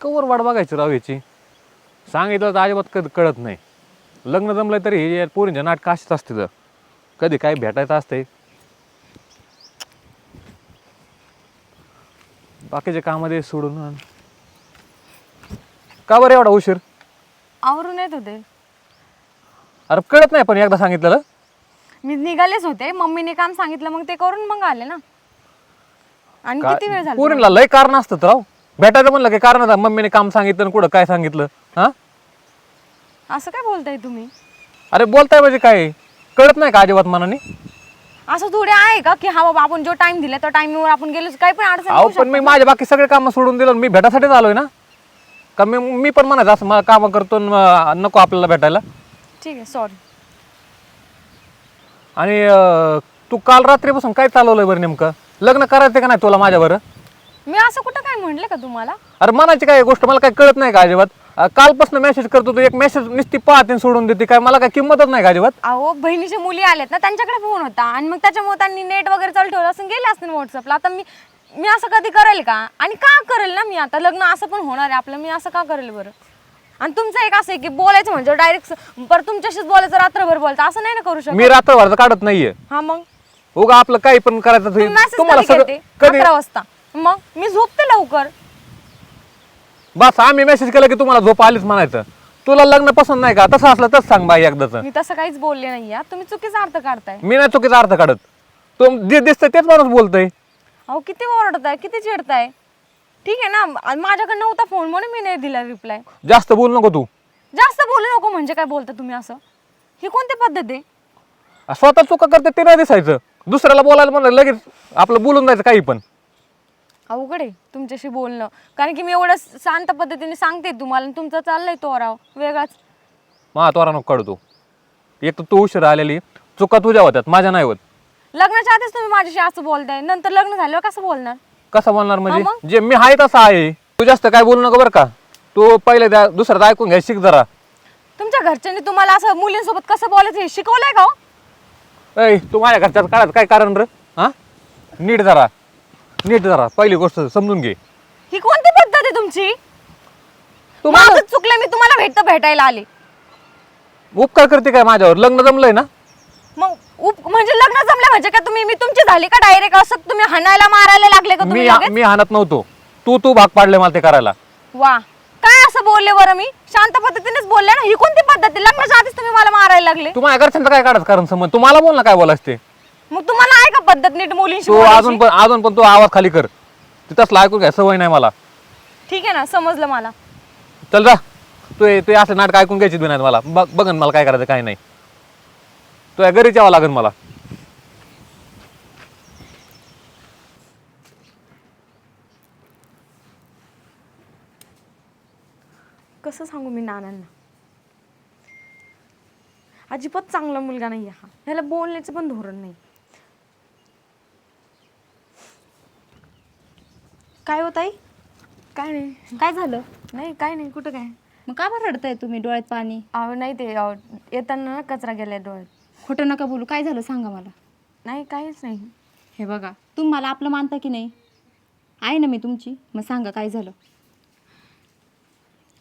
Cover वाट बघायची राव याची. सांगितलं तर अजिबात कधी कळत नाही. लग्न जमलं तरी हे पोरींच्या नाटकं अशीच असते तर कधी काय भेटायचं असते बाकीच्या कामामध्ये सोडून. का बरं एवढा उशीर? आवरून येत होते. अरे कळत नाही पण एकदा सांगितलेलं. मी निघालेच होते. मम्मीने काम सांगितलं मग ते करून मग आले ना. आणि किती वेळ झाला? पोरींला लय कारण असतात राव. भेटायचं म्हणलं की कारण मम्मीने काम सांगितलं आणि कुठं काय सांगितलं? हा? असं काय बोलताय तुम्ही? अरे बोलताय म्हणजे काय? कळत नाही का अजिबात मनाने? असं थोडे आहे का की हा बाबा आपण जो टाइम दिला त्या टाइमवर आपण गेलो काही पण अडचण अहो येऊ पण मी माझे बाकी सगळे कामं सोडून दिलं मी भेटासाठीच आलोय ना? का मी मी पण म्हणायचं असं मला कामं करतो आणि मग नको आपल्याला भेटायला. ठीक आहे सॉरी आणि अं, तू काल रात्रीपासून काय चालवलंय बरं नेमकं? लग्न करायचं का नाही तुला माझ्या बरं मी असं कुठं काय म्हटलं का तुम्हाला? अरे मनाची काय गोष्ट मला काय कळत नाही का अजिबात? अं, कालपासून मेसेज करतो तू एक मेसेज नुसती पाहते आणि सोडून देते. काय मला काय किंमतच नाही का अजिबात? अहो बहिणीच्या मुली आल्यात ना त्यांच्याकडे फोन होता. आणि मग त्याच्यामुळे त्यांनी नेट वगैरे चालू ठेवलं असं गेले असतील व्हॉट्सअपला आता मी मी असं कधी करेल का? आणि का करेल ना मी आता? लग्न असं पण होणार आहे आपलं. मी असं का करेल बरं? आणि तुमचं एक असं आहे की बोलायचं म्हणजे डायरेक्ट पर तुमच्याशीच बोलायचं रात्रभर बोलायचं. असं नाही ना करू शकत? मी रात्रभरचं काढत नाहीये. हा मग? उगा आपलं काही पण करायचं तुम्ही ते- तुम्हाला कधी सगळं कधी अकरा वाजता. मग मी झोपते लवकर. बस आम्ही मेसेज केला की तुम्हाला झोप आलीच म्हणायचं. तुला लग्न पसंत नाही का? तसं असलं तसं सांग बाई एकदाच. मी तसं काहीच बोलले नाही या. तुम्ही चुकीचा अर्थ काढताय. मी नाही चुकीचा अर्थ काढत. तो जे दिसतंय तेच माणूस बोलतोय. अहो किती ओरडताय किती चिडताय. ठीक आहे ना? मा- माझ्याकडे नव्हता फोन म्हणून मी नाही दिला रिप्लाय जास्त बोल नको तू. जास्त बोलू नको म्हणजे काय बोलता तुम्ही असं? ही कोणती पद्धत आहे? स्वतः चुका करते ते नाही दिसायचं. दुसऱ्याला बोलायला म्हणलं लगेच आपलं बोलून जायचं काही पण. अवघड आहे तुमच्याशी बोलणं. कारण की मी एवढं शांत पद्धतीने सांगते तुम्हाला आणि तुमचं चाललंय तोराव. वेगळाच. मा त्वरा नको काढतो एक तर तू उशीर आलेली. चुका तुझ्या होत्यात माझ्या नाही होत. लग्नाच्या आधीच तुम्ही माझ्याशी असं बोलताय. नंतर लग्न झाल्यावर कसं बोलणार? कसं बोलणार हा म्हणजे जे मी आहे तसं आहे. तू जास्त काय बोलू नको बरं का. तू पहिले त्या दुसऱ्याचं ऐकून घ्या शिक जरा. तुमच्या घरच्यांनी तुम्हाला असं मुलींसोबत कसं बोलायचं हे शिकवलंय का हो? ऐ तू माझ्या घरच्यात काढायचं काय कारण रे? हा? नीट जरा. नीट जरा पहिली गोष्ट समजून घे. ही कोणती पद्धत आहे तुमची? तुम्हाला माझं चुकलं मी तुम्हाला भेटत भेटायला आले. उपकार करते काय माझ्यावर? लग्न जमलंय ना? मग उप- म्हणजे लग्न जमलं म्हणजे का तुम्ही मी तुमची झाली का डायरेक्ट असं तुम्ही हाणायला मारायला लागले का तुम्ही मी लगेच? मी हाणत नव्हतो. तू तू भाग पाडले मला ते करायला. वा. काय असं बोलले बरं मी? शांत पद्धतीनेच बोलले ना? ही कोणती पद्धत आहे? लग्नाच्या आधीच तुम्ही मला मारायला लागले. तू माझ्या घरच्यांचं काय काढत कारण समज तू मला बोल ना काय बोलायचं ते. मग तुम्हाला पद्धत नीट मुलींशी तू बोलायची? अजून पण अजून पण तू आवाज खाली कर. तू तसला ऐकून घ्या सवय नाही मला. ठीक आहे ना समजलं मला. चल जा. तू हे- तू हे असं नाटक ऐकून घ्यायची नाही मला. बघ बघन मला काय करायचं काय नाही. तू या घरीच यावं लागेल मला. कसं सांगू मी नानांना? अजिबात चांगला मुलगा नाही हा. ह्याला बोलण्याचं पण धोरण नाही काय होत आई काय नाही. काय झालं? नाही काय नाही कुठं काय? मग का बरं रडताय तुम्ही डोळ्यात पाणी? अहो नाही ते अहो, येताना ना कचरा गेलाय डोळ्यात. खोटं नका बोलू. काय झालं सांगा मला. नाही काहीच नाही. हे बघा तुम्ही मला आपलं मानता की नाही? आहे ना मी तुमची? मग सांगा काय झालं?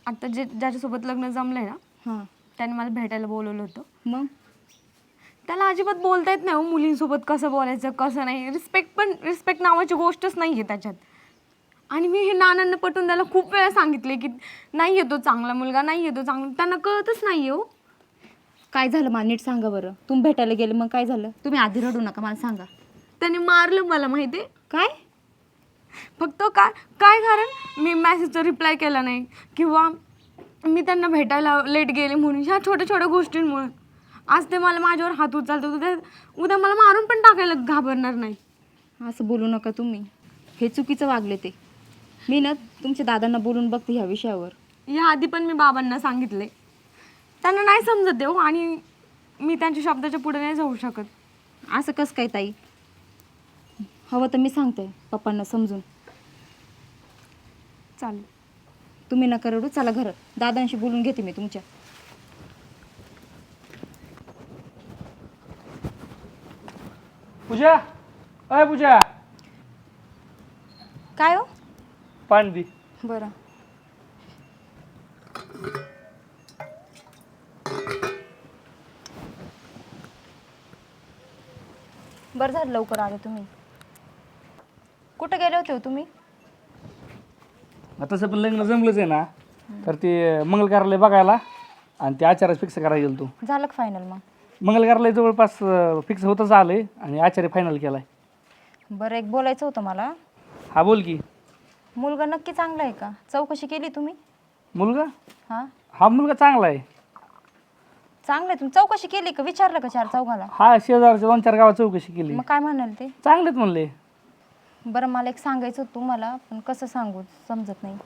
आता जे ज्याच्यासोबत लग्न जमलंय ना हां. त्याने मला भेटायला बोलवलं होतं. मग? त्याला अजिबात बोलता येत नाही हो मुलींसोबत कसं बोलायचं कसं नाही. रिस्पेक्ट पण रिस्पेक्ट नावाची गोष्टच नाही आहे त्याच्यात. आणि मी हे नानांना पटवून त्याला खूप वेळा सांगितले की नाही येतो चांगला मुलगा नाही येतो चांगला. त्यांना कळतच नाही हो. काय झालं? मला नीट सांगा बरं. तुम्ही भेटायला गेले मग काय झालं? तुम्ही आधी रडू नका मला सांगा. त्याने मारलं मला माहिती आहे काय? फक्त काय काय कारण? मी मेसेजचा रिप्लाय केला नाही. किंवा मी त्यांना भेटायला लेट गेले म्हणून ह्या छोट्या छोट्या गोष्टींमुळे. आज ते मला माझ्यावर हात उचलतात उद्या उद्या मला मारून पण टाकायला घाबरणार नाही. असं बोलू नका तुम्ही. हे चुकीचं वागले ते. मी ना तुमच्या दादांना बोलून बघते ह्या विषयावर. या आधी पण मी बाबांना सांगितले. त्यांना नाही समजत देऊ आणि मी त्यांच्या शब्दाच्या पुढे नाही जाऊ शकत. असं कसं काय ताई? हवं तर मी सांगते पप्पांना समजून. चालेल. तुम्ही नका रडू चला घरात दादांशी बोलून घेते मी तुमच्या. पूजा अय पूजा. काय हो? पाणी दे बरं. बरं झालं लवकर आले तुम्ही. कुठे गेले होते हो तुम्ही? आता तसं पण लग्न जमलंच आहे ना. तर ते मंगल कार्यालय बघायला आणि ते आचार्य फिक्स करायला गेलो झालं फायनल मग? मंगल कार्यालय जवळपास फिक्स होतच आलंय आणि आचार्य फायनल केलाय. बरं एक बोलायचं होतं मला. हा बोल की. मुलगा नक्की चांगला आहे का? चौकशी केली तुम्ही? मुलगा? हां. हा मुलगा चांगला आहे. चांगलं आहे. तुम्ही चौकशी केली का? विचारलं का चार चौघाला? हा शेजारच्या दोन चार गावात चौकशी केली. मग काय म्हणाल ते? चांगलेच म्हणले. बरं मला एक सांगायचं होतं तुम्हाला पण कसं सांगू समजत नाही.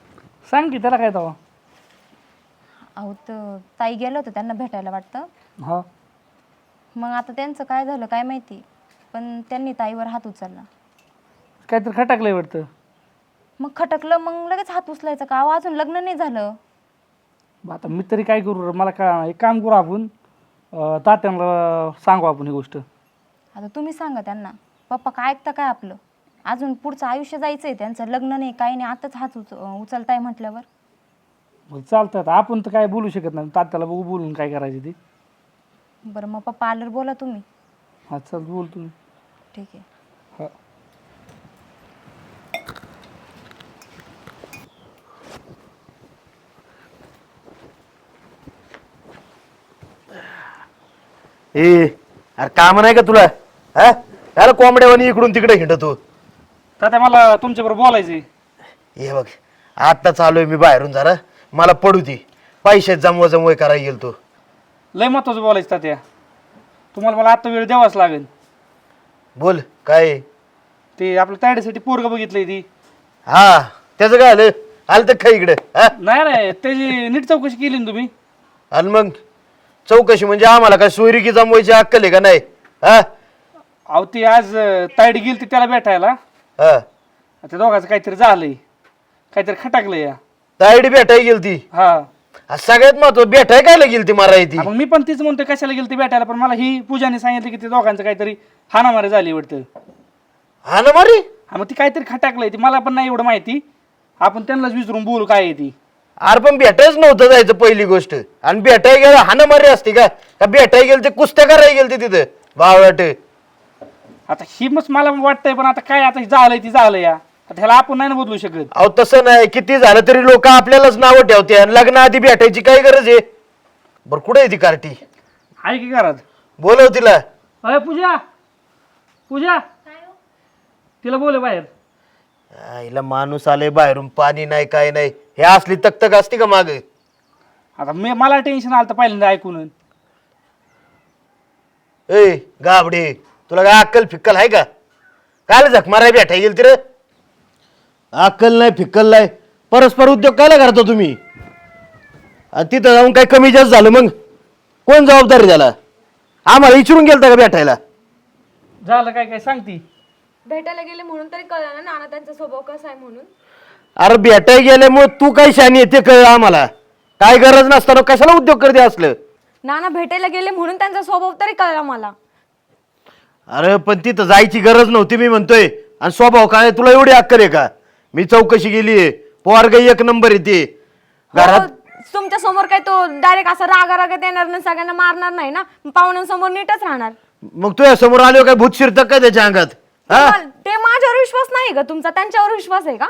सांग की त्याला काय तवा? अहो तर ताई गेलं होतं त्यांना भेटायला वाटतं. हा. मग आता त्यांचं काय झालं काय माहिती? पण त्यांनी ताईवर हात उचलला. काहीतरी खटाकलंय वाटतं. मग खटकलं मग लगेच हात उचलायचा का? अहो अजून लग्न नाही झालं. बा आता मी तरी काय करू? रे? मला का एक काम करू आपण. अं, तात्यांना सांगू आपण ही गोष्ट. आता तुम्ही सांगा त्यांना. पप्पा काय ऐकता काय आपलं? अजून पुढचं आयुष्य जायचं आहे त्यांचं. लग्न नाही काही नाही. आताच हात उच उचलताय म्हटल्यावर. मग चालतं आता. आपण तर काय बोलू शकत नाही. तात्याला बघू बोलून काय करायचं ते. बरं मग पप्पा आल्यावर बोला तुम्ही. हा चल बोल तुम्ही. ठीक आहे. ए अरे काम नाही का तुला? हा? अरे कोंबड्यावानी इकडून तिकडे हिंडतो. तात्या मला तुमच्याबरोबर बोलायचंय. हे बघ आता चालूय मी बाहेरून जरा. मला पडू दे. पैशात जमवा जमवय करायला गेल तू लय महत्वाचं बोलायचं तात्या. तुम्हाला मला आत्ता वेळ द्यावाच लागेल. बोल काय? आहे? ते आपल्या तायडीसाठी पोरग बघितलंय ती. हा त्याचं काय आलं? आलं तर काय इकडे हा? नाही नाही त्याची नीट चौकशी केली ना तुम्ही. आणि मग. चौकशी म्हणजे आम्हाला काय सोयरिकी जमवायची अक्कल आहे का नाही? हा? अहो ती आज अं, तायडी गेली ती त्याला भेटायला. हा. त्या दोघांचं काहीतरी झालंय. काहीतरी खटाकलंय या. तायडी भेटाय गेल ती हा आ, सगळ्यात महत्त्व भेटाय काय गेल ती माराय ती? मग मी पण तीच म्हणतोय कशाला गेली ती भेटायला पण मला ही पूजाने सांगितलं की ते दोघांचं काहीतरी हाणामारी झाली वाटतं. हा ना मारी हा मग ती काहीतरी खटाकलंय ती मला पण नाही एवढं माहिती. आपण त्यांनाच विचारून बोलू काय आहे ती. अरे पण भेटायच नव्हतं जायचं पहिली गोष्ट. आणि भेटाय गेलं हाना मारी असते का? का भेटाय गेल ते कुस्त्या करायला गेल ते तिथं? बावळाट. आता ही मग मला वाटतंय पण आता काय आता झालंय ती झालं या. आता ह्याला आपण नाही ना बदलू शकत. अहो तसं नाही. किती झालं तरी लोक आपल्यालाच नावं ठेवते. आणि लग्नाआधी भेटायची काय गरज आहे? बर कुठे आहे ती कार्टी? आहे की घरात? बोलव तिला. अय पूजा! पूजा! तिला बोले बाहेर. हिला माणूस आले बाहेरून पाणी नाही काय नाही. हे असली तकतक असते का माग? आता मी मला टेन्शन आलं तर पहिल्यांदा ऐकून ए गाबडे तुला काय अक्कल फिक्कल आहे का? काय झक माराय भेटाय गेल तिर अक्कल नाही फिक्कल नाही. परस्पर उद्योग कायला करता तुम्ही? आणि तिथं जाऊन काय कमी जास्त झालं मग? कोण जबाबदारी त्याला? आम्हाला विचारून गेलता का भेटायला? झालं काय काय सांगती? भेटायला गेले म्हणून तरी कळलं ना नाना त्यांचा स्वभाव कसा आहे म्हणून. अरे भेटाय गेल्यामुळे तू काय शानी येते कळलं आम्हाला. काय गरज नसताना कशाला उद्योग करते असलं? नाना भेटायला गेले म्हणून त्यांचा स्वभाव तरी कळला मला. अरे पण तिथं जायची गरज नव्हती मी म्हणतोय. आणि स्वभाव काय तुला एवढी अक्कल आहे का? मी चौकशी केली पोरग एक नंबर येते घरात तुमच्यासमोर काय तो डायरेक्ट असं रागा रागात येणार नाही सगळ्यांना मारणार नाही ना? पाहुण्यांसमोर नीटच राहणार. मग तुझ्या समोर आलो काय भूत शिरत काय त्याच्या अंगात? हा? तुम्हाला- ते माझ्यावर विश्वास नाही का तुमचा? त्यांच्यावर विश्वास आहे का?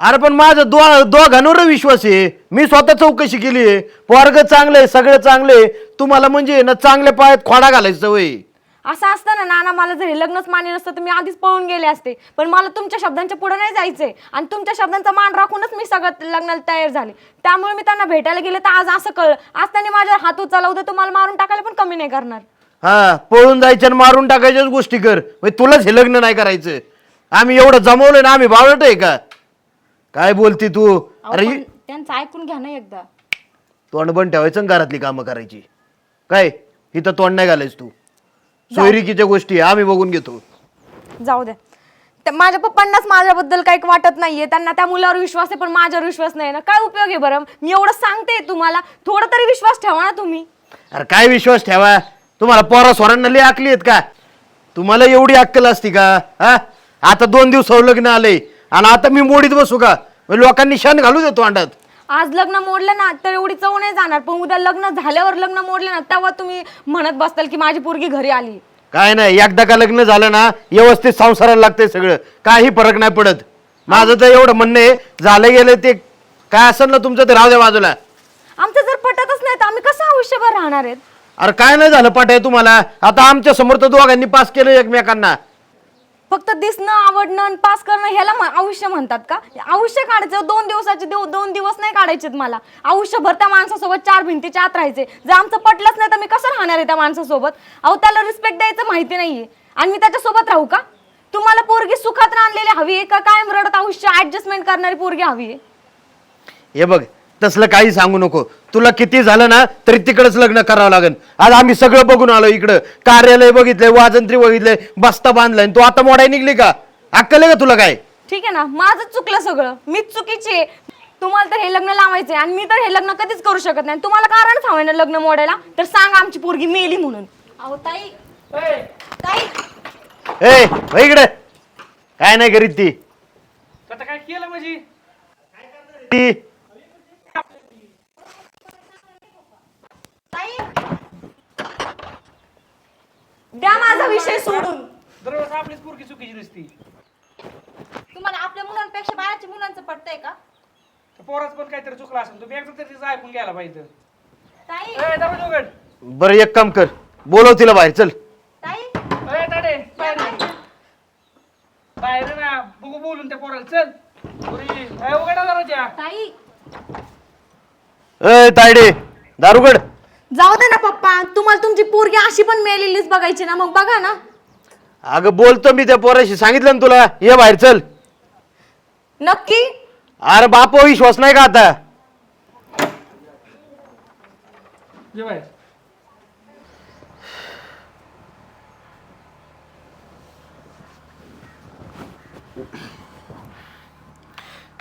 अरे पण माझा दो दोघांवर विश्वास आहे. मी स्वतः चौकशी केली आहे. पोरग चांगलंय सगळं चांगलंय तुम्हाला म्हणजे ना चांगल्या पायात खोडा घालायचं सवय असं असतं ना नाना मला जरी लग्नच मान्य नसतं तर मी आधीच पळून गेले असते. पण मला तुमच्या शब्दांच्या पुढे नाही जायचंय. आणि तुमच्या शब्दांचा मान राखूनच मी सगळं लग्नाला तयार झाले. त्यामुळे मी त्यांना भेटायला गेले तर आज असं कळलं आज त्यांनी माझ्यावर हात उचलला उद्या तुम्हाला मारून टाकायला पण कमी नाही करणार. हा पळून जायच्या आणि मारून टाकायच्याच गोष्टी कर. म्हणजे तुलाच हे लग्न नाही करायचं. आम्ही एवढं जमवलं ना आम्ही बावळट आहे का? काय बोलती तू? अहो, अरे पण त्यांचं ऐकून घ्या ना एकदा. तोंड बंद ठेवायचं आणि घरातली कामं करायची. काय? इथं तोंड नाही घालायच तू. सोयरिकीच्या गोष्टी आम्ही बघून घेतो. जाऊ द्या त्या- माझ्या पप्पांनाच माझ्याबद्दल काही वाटत नाहीये. त्यांना त्या मुलावर विश्वास आहे पण माझ्यावर विश्वास नाही ना. काय उपयोग आहे बरं? मी एवढं सांगते तुम्हाला. थोडं तरी विश्वास ठेवा ना तुम्ही. अरे काय विश्वास ठेवा? तुम्हाला पोरा सोरांना लई आकली आहेत का? तुम्हाला एवढी अक्कल असती का? हा? आता दोन दिवस लग्न आले आणि आता मी मोडीत बसू का? मग लोकांनी शान घालू देतो अंडात. आज लग्न मोडलं ना तर एवढी चव नाही जाणार. पण उद्या लग्न झाल्यावर लग्न मोडलं ना तेव्हा तुम्ही म्हणत बसताल की माझी पोरगी घरी आली. काय नाही एकदा का लग्न झालं ना व्यवस्थित संसाराला लागतंय सगळं. काही फरक नाही पडत. माझं तर एवढं म्हणणं आहे झालं गेलं ते काय असेल ना तुमचं ते राहू द्या बाजूला. आमचं जर पटतच नाही तर आम्ही कसं आयुष्यभर राहणार आहेत? अरे काय नाही झालं पाठ आहे तुम्हाला? आता आमच्यासमोर तर दोघांनी पास केलं एकमेकांना. फक्त दिसणं आवडणं आणि पास करणं ह्याला म- आयुष्य म्हणतात का? आयुष्य काढायचं दोन दिवसाचे दिव दोन दिवस नाही काढायचे मला. आयुष्यभर त्या माणसासोबत चार भिंतीच्या आत राहायचे. जर आमचं पटलंच नाही तर मी कसं राहणार आहे त्या माणसासोबत? अहो त्याला रिस्पेक्ट द्यायचं माहिती नाहीये. आणि मी त्याच्यासोबत राहू का? तुम्हाला पोरगी सुखात राहलेली हवी आहे का? कायम रडत आयुष्य ऍडजस्टमेंट करणारी पोरगी हवी आहे. हे बघ तसलं काही सांगू नको. तुला किती झालं ना तरी तिकडच लग्न करावं लागेल. आज आम्ही सगळं बघून आलो इकडं. कार्यालय बघितलंय वाजंत्री बघितलंय बस्ता बांधलाय. आणि तू आता मोडाय निघली का? अक्कल आहे का तुला काय? ठीक आहे ना माझं चुकलं सगळं. मीच चुकीची आहे. तुम्हाला तर हे लग्न लावायचंय आणि मी तर हे लग्न कधीच करू शकत नाही. तुम्हाला कारणच हवंय ना लग्न मोडायला. तर सांगा आमची पोरगी मेली म्हणून. अहो ताई. ए, ताई. ए वळ इकडे. काय नाही करीत ती आता काय केलं म्हणजे? ती द्या माझा विषय सोडून. दरवेळेस आपलीच पोरगी चुकीची दिसती. तुम्हाला आपल्या मुलांपेक्षा बाळाच्या मुलांचं पटतंय का? तर पोराच पण काहीतरी चुकलं असेल तुम्ही एकदा तरी तिचं ऐकून घ्यायला पाहिजे. ताई. ए, दरवाजा उघड. बरं एक काम कर. बोलव तिला बाहेर चल. ताई. ए, ताडे, बाहेर ये. बाहेर ये ना बघू बोलून त्या पोराला चल. पोरी, ए, उघडा दरवाजा ताई. ए तायडे दारुगड जाऊ दे ना पप्पा तुम्हाला तुमची पोरगी अशी पण मेलेलीच बघायची ना मग बघा ना. अगं बोलतो मी त्या पोराशी. सांगितलं ना तुला? ये बाहेर चल. नक्की? अरे बाप विश्वास नाही का आता? ये बाहेर.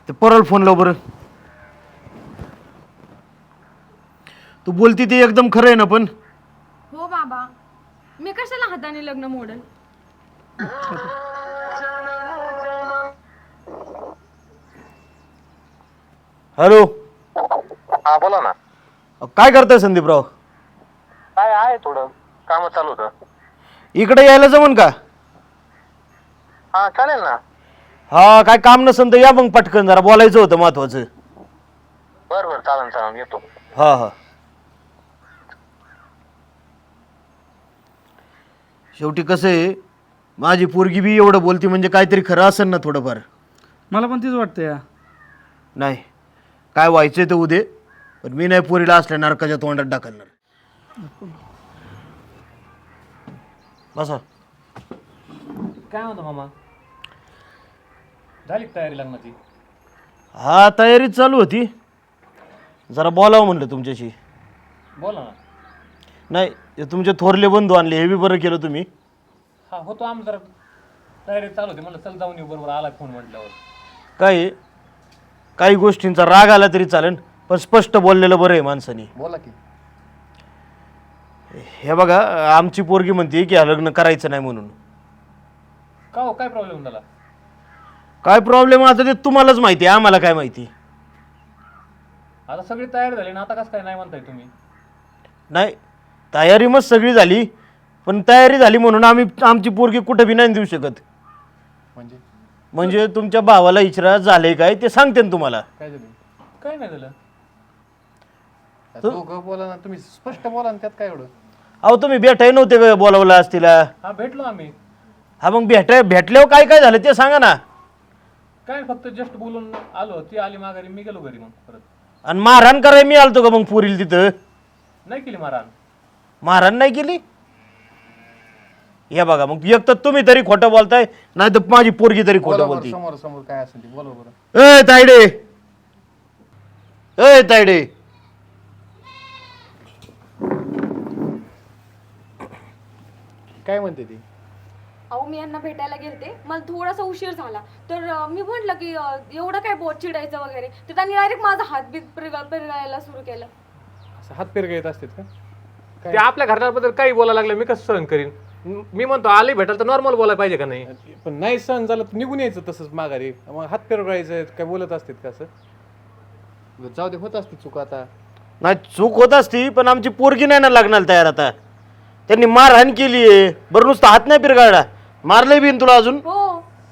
ते पोराला फोन लाव बरं. बोलती ते एकदम खरं आहे ना पण? हो बाबा. मी कशाला हाताने लग्न मोडल? हॅलो. हा बोला ना. काय करताय संदीपराव? काय आहे थोडं. काम चालू होतं. इकडे यायला जमन का? हा चालेल ना. हा काय काम नसन तर या मग पटकन जरा. बोलायचं होतं महत्वाचं. बरं बरं. चालेल चालेल येतो. हा हा. शेवटी कसं आहे माझी पोरगी बी एवढं बोलती म्हणजे काहीतरी खरं असेल ना थोडंफार. मला पण तीच वाटतं या नाही काय व्हायचंय तर उदे पण मी नाही पोरीला असल्या नरकाच्या तोंडात टाकणार बसा. काय म्हणतो मामा? झाली का तयारी लग्नाची? हा तयारी चालू होती. जरा बोलावं म्हणलं तुमच्याशी. बोला ना. नाही ते तुमचे थोरले बंधू आणले हे बी बरं केलं तुम्ही. हा होतो आम्ही जरा. तयारी चालू होती म्हणलं चल जाऊन येऊ बरोबर आला फोन म्हटल्यावर. काय आहे, काही गोष्टींचा राग आला तरी चालेल पण स्पष्ट बोललेलं बरं आहे माणसानी. बोला की. हे बघा आमची पोरगी म्हणते की हा लग्न करायचं नाही म्हणून. का हो काय प्रॉब्लेम झाला? काय प्रॉब्लेम आता ते तुम्हालाच माहिती आहे आम्हाला काय माहिती? आता सगळी तयारी झाली ना आता कसं काय नाही म्हणताय तुम्ही? नाही तयारी मग सगळी झाली पण तयारी झाली म्हणून आम्ही आमची पोरगी कुठं बी नाही देऊ शकत. म्हणजे? म्हणजे तुमच्या भावाला इचरा झाले काय ते सांगते ना तुम्हाला. काय झालं? काय नाही झालं? दोघं बोला ना तुम्ही स्पष्ट बोला ना त्यात काय एवढं? अहो तुम्ही भेटाय नव्हते का बोलावलं आज तिला? हा भेटलो आम्ही. हा मग भेटाय भेटल्यावर काय काय झालं ते सांगा ना. काय फक्त जस्ट बोलून आलो ती आली माघारी मी गेलो घरी मग परत. आणि मारहाण कराय मी आलतो का मग पुरील तिथं? नाही केली मारहाण. मारहाण नाही केली? हे बघा मग एक तर तुम्ही तरी खोटं बोलताय नाही तर माझी पोरगी तरी खोटं बोला बोलती. समोर समोर काय असेल ते बोला बरं. ए तायडे! ए तायडे! काय म्हणते ती? अहो मी यांना भेटायला गेलते. मला थोडासा उशीर झाला. तर अं, मी म्हटलं की अं, एवढं काय बोट चिडायचं वगैरे? तर त्यांनी डायरेक्ट माझा हात बीत पिरगायला सुरू केलं. असं हात पेरगा येत असतात का? ते आपल्या घराबद्दल काही बोलायला लागलं मी कसं सहन करीन? म- मी म्हणतो आले भेटायला तर नॉर्मल बोलायला पाहिजे का नाही? पण नाही सण झालं तर निघून यायचं तसंच माघारी. मग हात पेरगायचं काय बोलत असतात का असं? बरं, जाऊ दे होत असते चूक आता. नाही चूक होत असती पण आमची पोरगी नाही ना लागणार तयार आता. त्यांनी मारहाण केली आहे बरं नुसतं हात नाही पिरगाळला मारलंय बिन तुला अजून? हो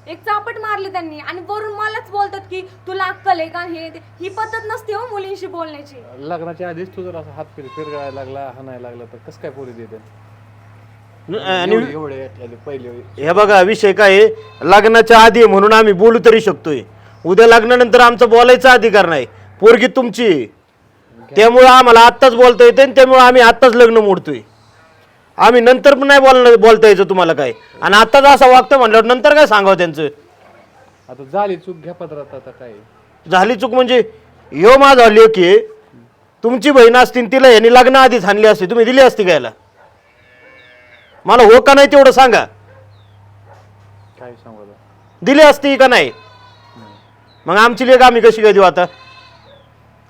एक चापट मारली त्यांनी आणि वरून मलाच बोलतात की तुला अक्कल आहे का? हे ते. ही पद्धत नसते हो मुलींशी बोलण्याची. लग्नाच्या आधीच तू जर असं हात फिर फिरगाळायला लागला हाणायला लागला तर कसं काय पोरी देते? आणि एवढे एवढे आले पहिले हे बघा विषय काय आहे? लग्नाच्या आधी आहे म्हणून आम्ही बोलू तरी शकतोय. उद्या लग्नानंतर आमचा बोलायचा अधिकार नाही. पोरगी तुमची. आहे. त्यामुळं आम्हाला आत्ताच बोलता येते आणि त्यामुळं आम्ही आत्ताच लग्न मोडतोय. आम्ही नंतर पण नाही बोलणं बोलता यायचं तुम्हाला काय. आणि आत्ताच असं वागतं म्हणल्यावर नंतर काय सांगावं त्यांचं? आता झाली चूक घ्या पदरात आता काय झाली चूक म्हणजे माझा लेख आहे. तुमची बहीण असती आणि तिला यांनी लग्न आधीच आणली असती तुम्ही दिली असती घ्यायला. मला हो का नाही तेवढं सांगा. काय सांगू आता? दिली असती का नाही? मग आमची लेख आम्ही कशी काय देऊ आता?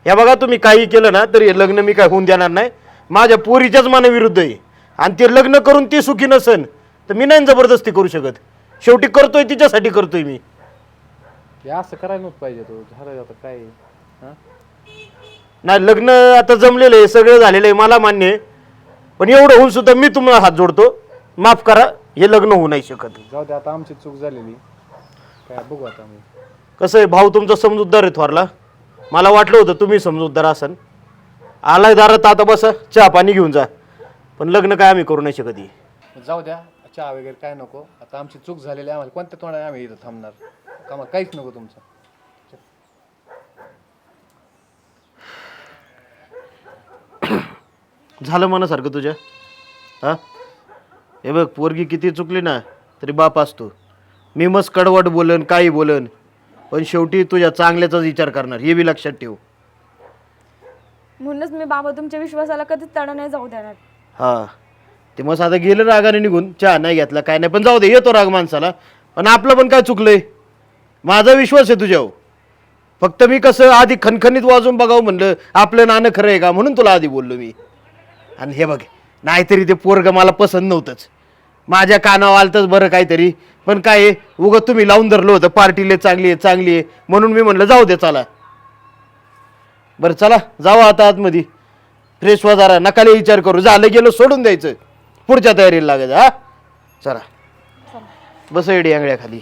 या बघा तुम्ही काही केलं ना तरी हे लग्न मी काय होऊन देणार नाही. माझ्या पोरीच्याच मनाविरुद्ध आहे. आणि ते लग्न करून ती सुखी नसन तर मी नाही जबरदस्ती करू शकत. शेवटी करतोय तिच्यासाठी करतोय मी. हे असं करायला नव्हतं पाहिजे तो. झालं आता काय? हा? नाही लग्न आता जमलेलं आहे सगळं झालेलं आहे मला मान्य आहे. पण एवढं होऊन सुद्धा मी तुम्हाला हात जोडतो. माफ करा हे लग्न होऊ नाही शकत. जाऊ दे आता आमची चूक झालेली. काय बघू आता मी कसं आहे भाऊ तुमचा समजूतदार आहे थोरला. मला वाटलं होतं तुम्ही समजूतदार असन आलाय दारात आता बसा चहा पाणी घेऊन जा. पण लग्न काय आम्ही करू नाही शकत हे. जाऊ द्या चहा वगैरे काय नको. आता आमची चूक झालेली आहे आम्हाला कोणत्या तोंडाने आम्ही इथं थांबणार? आम्हाला काहीच नको तुमचं. झालं मनासारखं तुझ्या? हा? हे बघ पोरगी किती चुकली ना तरी बाप असतो. मी मस्त कडवट बोलन काही बोलन पण शेवटी तुझ्या चांगल्याचाच विचार करणार हे बी लक्षात ठेव. म्हणूनच मी बाबा तुमच्या विश्वासाला कधीच तडा नाही जाऊ देणार. हा. ते मग आता गेलं रागाने निघून. चहा नाही घेतला काय नाही. पण जाऊ दे येतो राग माणसाला. पण आपलं पण काय चुकलंय? माझा विश्वास आहे तुझ्यावर. फक्त मी कसं आधी खणखणीत वाजून बघावं म्हणलं आपलं नाणं खरं आहे का? म्हणून तुला आधी बोललो मी. आणि हे बघ नाहीतरी ते पोरग मला पसंत नव्हतंच. माझ्या कानावर आलतंच बरं काहीतरी. पण काय आहे उगं तुम्ही लावून धरलं होतं पार्टीले चांगली आहे चांगली आहे. म्हणून मी म्हणलं जाऊ दे चला. बरं चला जाऊ आता आतमध्ये. फ्रेश व्हा जरा नकाले विचार करू. झालं गेलं सोडून द्यायचं. पुढच्या तयारीला लागायचं हा? चला. बस एडी आंगळ्या खाली.